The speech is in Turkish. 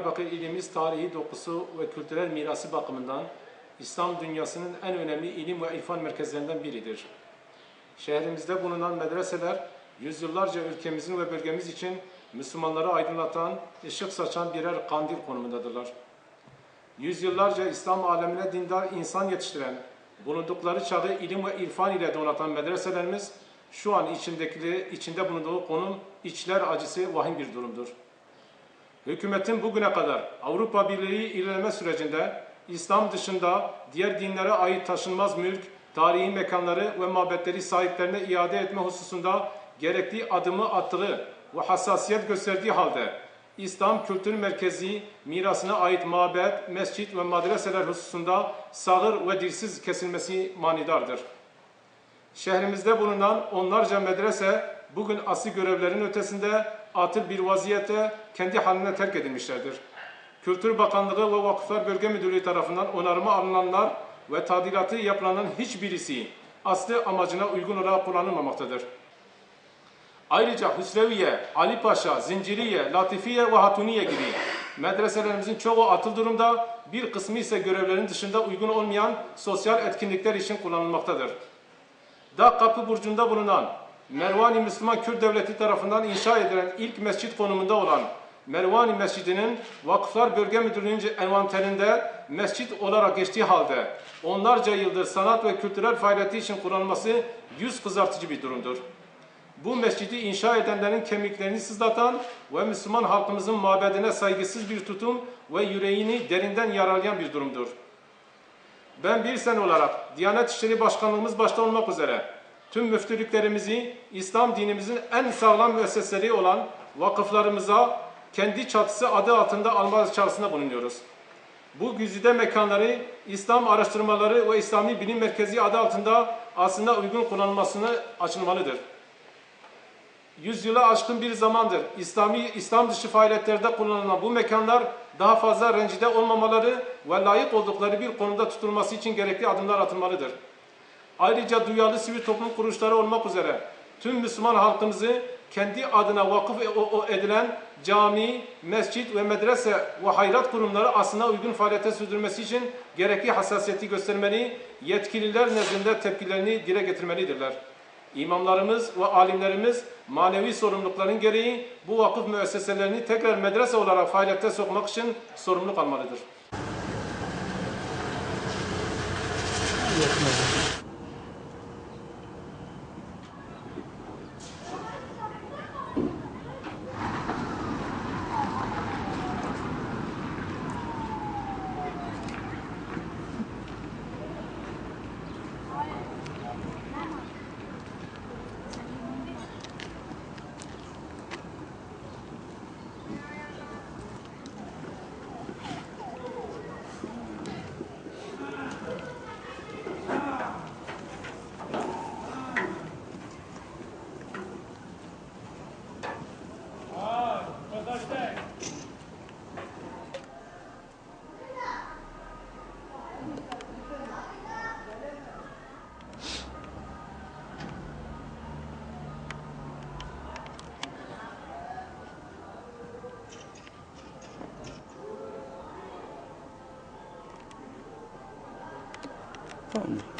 Diyarbakır ilimiz tarihi dokusu ve kültürel mirası bakımından İslam dünyasının en önemli ilim ve irfan merkezlerinden biridir. Şehrimizde bulunan medreseler yüzyıllarca ülkemizin ve bölgemiz için Müslümanları aydınlatan, ışık saçan birer kandil konumundadırlar. Yüzyıllarca İslam alemine dindar insan yetiştiren, bulundukları çağı ilim ve irfan ile donatan medreselerimiz şu an içindeki, içinde bulunduğu konum içler acısı vahim bir durumdur. Hükümetin bugüne kadar Avrupa Birliği ilerleme sürecinde İslam dışında diğer dinlere ait taşınmaz mülk, tarihi mekanları ve mabetleri sahiplerine iade etme hususunda gerekli adımı attığı ve hassasiyet gösterdiği halde İslam Kültür Merkezi mirasına ait mabet, mescit ve medreseler hususunda sağır ve dilsiz kesilmesi manidardır. Şehrimizde bulunan onlarca medrese bugün asli görevlerin ötesinde atıl bir vaziyette kendi haline terk edilmişlerdir. Kültür Bakanlığı ve Vakıflar Bölge Müdürlüğü tarafından onarıma alınanlar ve tadilatı yapılanın hiçbirisi aslı amacına uygun olarak kullanılmamaktadır. Ayrıca Hüsreviye, Ali Paşa, Zinciriye, Latifiye ve Hatuniye gibi medreselerimizin çoğu atıl durumda, bir kısmı ise görevlerin dışında uygun olmayan sosyal etkinlikler için kullanılmaktadır. Dağ Kapı Burcu'nda bulunan Mervani Müslüman Kürt Devleti tarafından inşa edilen ilk mescit konumunda olan Mervani Mescidi'nin Vakıflar Bölge Müdürlüğü'nün envanterinde mescit olarak geçtiği halde onlarca yıldır sanat ve kültürel faaliyeti için kullanılması yüz kızartıcı bir durumdur. Bu mescidi inşa edenlerin kemiklerini sızlatan ve Müslüman halkımızın mabedine saygısız bir tutum ve yüreğini derinden yaralayan bir durumdur. Ben bir sen olarak Diyanet İşleri Başkanlığımız başta olmak üzere tüm müftülüklerimizi İslam dinimizin en sağlam müesseseleri olan vakıflarımıza kendi çatısı adı altında alma çağrısında bulunuyoruz. Bu güzide mekanları İslam araştırmaları ve İslami bilim merkezi adı altında aslında uygun kullanılmasını açılmalıdır. Yüzyıla aşkın bir zamandır İslami İslam dışı faaliyetlerde kullanılan bu mekanlar daha fazla rencide olmamaları ve layık oldukları bir konumda tutulması için gerekli adımlar atılmalıdır. Ayrıca duyarlı sivil toplum kuruluşları olmak üzere tüm Müslüman halkımızı kendi adına vakıf edilen cami, mescit ve medrese ve hayrat kurumları aslına uygun faaliyete sürdürmesi için gerekli hassasiyeti göstermeli, yetkililer nezdinde tepkilerini dile getirmelidirler. İmamlarımız ve alimlerimiz manevi sorumlulukların gereği bu vakıf müesseselerini tekrar medrese olarak faaliyete sokmak için sorumluluk almalıdır. そ。